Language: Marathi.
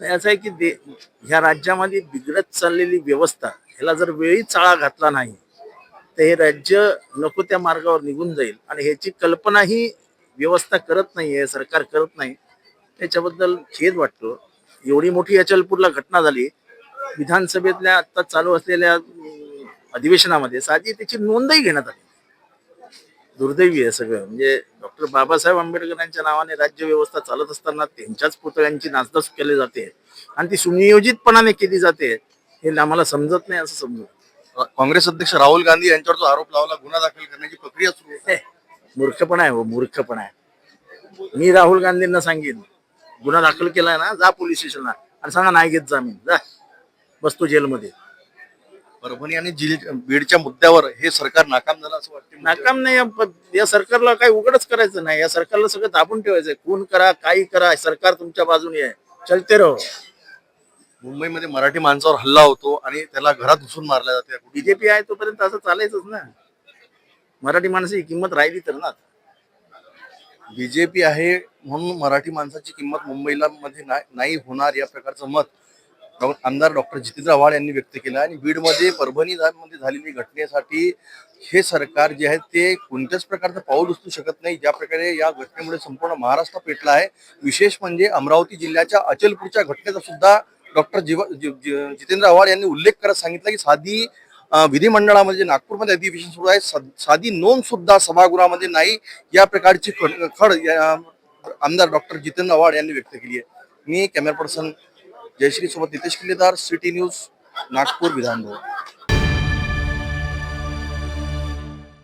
असं आहे की दे ह्या राज्यामध्ये बिघडत चाललेली व्यवस्था ह्याला जर वेळी चाळा घातला नाही तर हे राज्य नको त्या मार्गावर निघून जाईल. आणि ह्याची कल्पनाही व्यवस्था करत नाही आहे सरकार करत नाही. त्याच्याबद्दल खेद वाटतो. एवढी मोठी अचलपूरला घटना झाली विधानसभेतल्या आता चालू असलेल्या अधिवेशनामध्ये साधी त्याची नोंदही घेण्यात आली. दुर्दैवी आहे सगळं. म्हणजे डॉक्टर बाबासाहेब आंबेडकरांच्या नावाने राज्य व्यवस्था चालत असताना त्यांच्याच पुतळ्यांची नाचधस केली जाते आणि ती सुनियोजितपणाने केली जाते हे आम्हाला समजत नाही असं समजू. काँग्रेस अध्यक्ष राहुल गांधी यांच्यावर जो आरोप लावला गुन्हा दाखल करण्याची प्रक्रिया सुरू आहे मूर्खपणा आहे हो मूर्खपणा आहे. मी राहुल गांधींना सांगेन गुन्हा दाखल केलाय ना जा पोलीस स्टेशनला. आणि सांगा नाही घेत जामीन जा. बसतो जेलमध्ये. परभणी आणि जिल- बीडच्या मुद्द्यावर हे सरकार नाकाम झालं असं वाटतं नाकाम नाही. या- या सरकारला काही उघडच करायचं नाही. या सरकारला सगळं दाबून ठेवायचंय. खून करा काही करा. सरकार तुमच्या बाजूने आहे. चलते रहो. मुंबईमध्ये मराठी माणसावर हल्ला होतो आणि त्याला घरात घुसून मारल्या जाते बीजेपी आहे तोपर्यंत असं चालायचंच ना. मराठी माणसाची किंमत राहिली तर ना. बीजेपी आहे म्हणून मराठी माणसाची किंमत मुंबईला मध्ये ना- नाही होणार या प्रकारचं मत. आमदार डॉक्टर जितेंद्र आव्हाड यांनी व्यक्त केला आणि बीडमध्ये परभणीमध्ये झालेली घटनेसाठी हे सरकार जे आहे ते कोणत्याच प्रकारचं पाऊल उचलू शकत नाही. ज्या प्रकारे या घटनेमुळे संपूर्ण महाराष्ट्र पेटला आहे. विशेष म्हणजे अमरावती जिल्ह्याच्या अचलपूरच्या घटनेचा सुद्धा डॉक्टर जिवा जितेंद्र आव्हाड यांनी उल्लेख करत सांगितला की साधी विधिमंडळामध्ये नागपूरमध्ये अधिवेशन सुरू आहे साधी नोंद सुद्धा सभागृहामध्ये नाही. या प्रकारची खड खड या- आमदार डॉक्टर जितेंद्र आव्हाड यांनी व्यक्त केली आहे. मी कॅमेरा पर्सन जयश्री सोबत नितेश किल्लेदार सिटी न्यूज नागपूर विधानभवन.